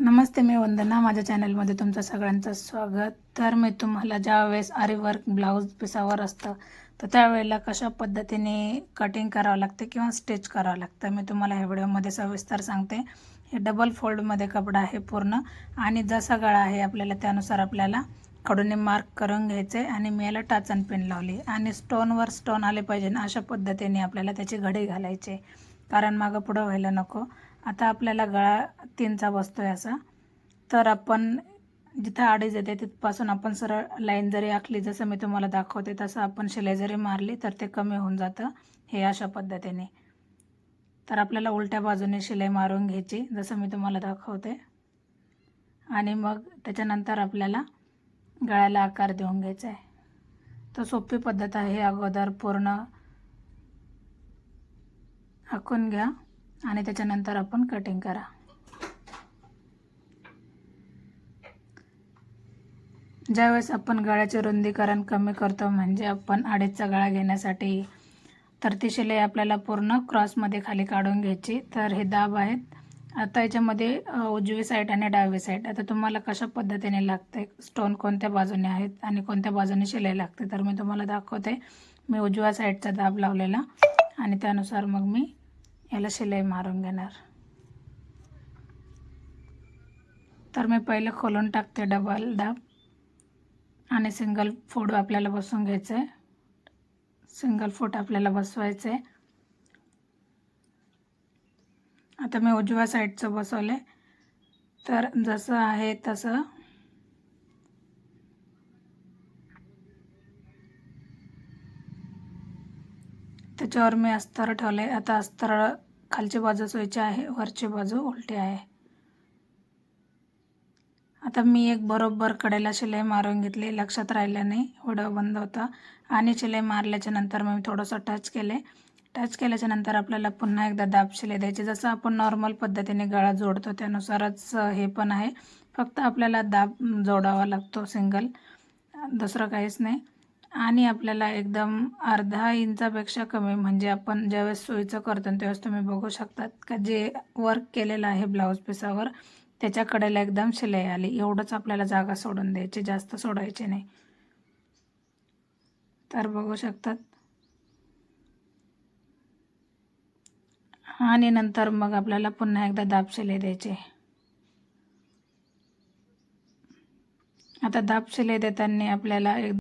नमस्ते मी वंदना माझ्या चॅनलमध्ये तुमचं सगळ्यांचं स्वागत. तर मी तुम्हाला ज्यावेळेस आरीवर्क ब्लाऊज पिसावर असतं तर त्यावेळेला कशा पद्धतीने कटिंग करावं लागते किंवा स्टिच करावं लागतं मी तुम्हाला ह्या व्हिडिओमध्ये सविस्तर सांगते. हे डबल फोल्डमध्ये कपडा आहे पूर्ण आणि जसा गळा आहे आपल्याला त्यानुसार आपल्याला कडूने मार्क करून घ्यायचे आणि मी याला टाचन पिन लावली. आणि स्टोनवर स्टोन आले पाहिजे ना अशा पद्धतीने आपल्याला त्याची घडी घालायची. कारण मागं पुढं व्हायला नको. आता आपल्याला गळा तीनचा बसतो आहे असा. तर आपण जिथं अडीच येते तिथपासून आपण सरळ लाईन जरी आखली जसं मी तुम्हाला दाखवते तसं आपण शिलाई जरी मारली तर ते कमी होऊन जातं हे अशा पद्धतीने. तर आपल्याला उलट्या बाजूने शिलाई मारून घ्यायची जसं मी तुम्हाला दाखवते. आणि मग त्याच्यानंतर आपल्याला गळ्याला आकार देऊन घ्यायचा आहे. तर सोपी पद्धत आहे अगोदर पूर्ण आखून घ्या. आणि त्याच्यानंतर आपण कटिंग करा. ज्यावेळेस आपण गळ्याचे रुंदीकरण कमी करतो म्हणजे आपण अडीचचा गळा घेण्यासाठी तर ती शिलाई आपल्याला पूर्ण क्रॉसमध्ये खाली काढून घ्यायची. तर हे दाब आहेत. आता याच्यामध्ये उजवी साईड आणि डावी साईड आता तुम्हाला कशा पद्धतीने लागते स्टोन कोणत्या बाजूने आहेत आणि कोणत्या बाजूने शिलाई लागते? तर मी तुम्हाला दाखवते. मी उजव्या साईडचा दाब लावलेला आणि त्यानुसार मग मी याला शिलाई मारून घेणार. तर मी पहिले खोलून टाकते डबल दाब. आणि सिंगल फोड आपल्याला बसवून घ्यायचं आहे सिंगल फोट आपल्याला बसवायचं आहे आता मी उजव्या साईडचं बसवलं तर जसं आहे तसं त्याच्यावर मी अस्तर ठेवले आता अस्तर खालची बाजू सोयची आहे वरची बाजू उलटी आहे. आता मी एक बरोबर कडेला शिलाई मारून घेतली. लक्षात राहिल्याने नाही व्हिडिओ बंद होता. आणि शिलाई मारल्याच्या नंतर मी थोडंसं टच केले. टच केल्याच्यानंतर आपल्याला पुन्हा एकदा दाब शिलाई द्यायची. जसं आपण नॉर्मल पद्धतीने गळा जोडतो त्यानुसारच हे पण आहे. फक्त आपल्याला दाब जोडावा लागतो सिंगल दुसरं काहीच नाही. आणि आपल्याला एकदम अर्धा इंचापेक्षा कमी म्हणजे आपण ज्यावेळेस सोयीचं करतो त्यावेळेस तुम्ही बघू शकतात का जे वर्क केलेलं आहे ब्लाऊज पिसावर त्याच्या कडेला एकदम शिलाई आली. एवढंच आपल्याला जागा सोडून द्यायची जास्त सोडायची नाही. तर बघू शकतात. आणि नंतर मग आपल्याला पुन्हा एकदा दाब शिलाई द्यायची. आता दाब शिलाई देताना आपल्याला एक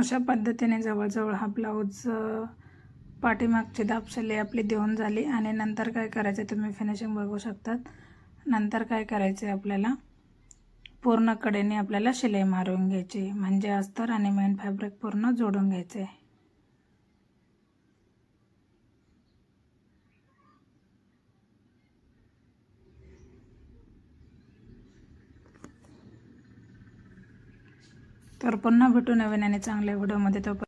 अशा पद्धतीने जवळजवळ हा ब्लाऊज पाठीमागची दाबशिलाई आपली देऊन झाली आणि नंतर काय करायचं तुम्ही फिनिशिंग बघू शकतात. नंतर काय करायचं आहे आपल्याला? पूर्ण कडेने आपल्याला शिलाई मारून घ्यायची. म्हणजे अस्तर आणि मेन फॅब्रिक पूर्ण जोडून घ्यायचे तर पुन्हा भेटू नवीन आणि चांगल्या व्हिडिओमध्ये तो